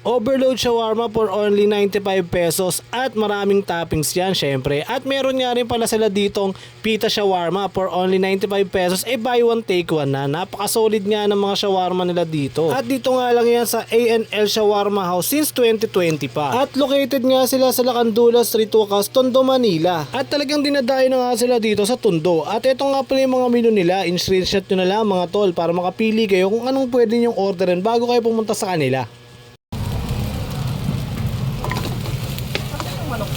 Overload shawarma for only 95 pesos at maraming toppings yan syempre. At meron nga rin pala sila ditong pita shawarma for only 95 pesos. Eh buy one take one na. Napaka-solid nga ng mga shawarma nila dito. At dito nga lang yan sa ANL Shawarma House since 2020 pa. At located nga sila sa Lacandula Street Wakas, Tondo, Manila. At talagang dinadayo na nga sila dito sa Tondo. At ito nga pala yung mga menu nila. In-screenshot nyo na lang mga tol para makapili kayo kung anong pwede nyong orderin bago kayo pumunta sa kanila. Ano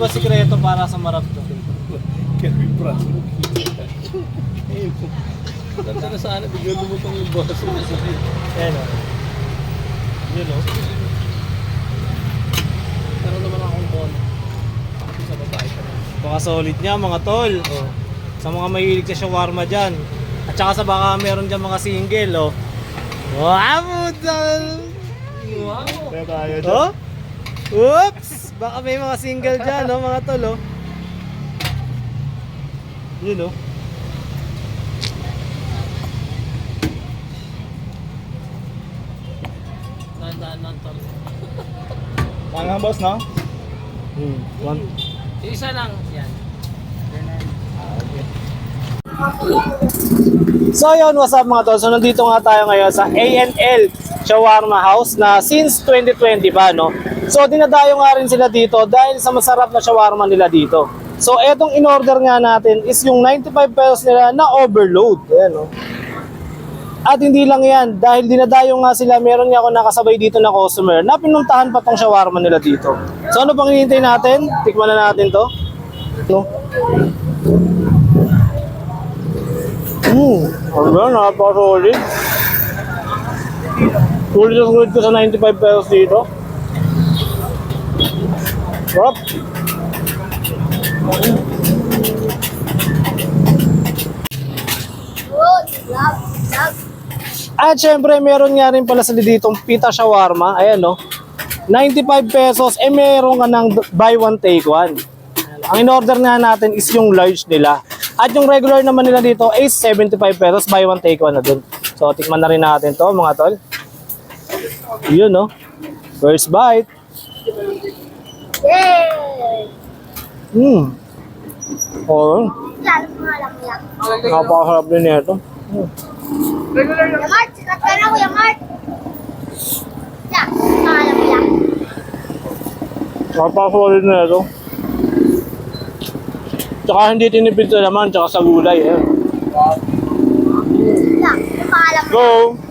ba sikreto para sa marap to? Ganda na sana, bigyan lumutang yung boss. Ayan o. Yun o. Pero naman akong bon. Sa babae ka na. Baka solid niya mga tol. Oh. Sa mga mahilig sa shawarma dyan. At saka sa baka meron dyan mga single oh. Wow! tol! Wow! Kaya tayo dyan. Oh? Oops! Baka may mga single dyan oh mga tol oh. Yun oh. Nandaan ng tol. Tanga boss, no? Hmm. One. Isa lang. Yan. So yun, what's up mga tol? So nandito nga tayo ngayon sa ANL Shawarma House na since 2020 pa, no? So dinadayo nga rin sila dito dahil sa masarap na shawarma nila dito. So etong in-order nga natin is yung 95 pesos nila na overload. Ayan, no? At hindi lang yan, dahil dinadayo nga sila, meron nga ako nakasabay dito na customer na pinuntahan pa tong shawarma nila dito. So ano pang hinihintay natin? Tikman na natin to. No? Hmm, ano ba? Napaka-solid. Sulit na sulit ko sa 95 pesos dito. Sarap. At syempre, meron nga rin pala sila ditong pita shawarma. Ayan, no? 95 pesos, eh meron ka ng buy one take one. Ang in-order nga natin is yung large nila. At yung regular naman nila dito is 75 pesos, buy one take one na dun. So, tikman na rin natin to mga tol. Yun, no? First bite. Hmm. Oh, napakasarap din nito. Hmm. Mart, sikat ka na, Kuya Mart. Yeah, pangalan mo lang. Napaka-solid na ito. Tsaka hindi tinipid sa laman, tsaka sa gulay. Eh. Yeah, yung pangalan mo. Go!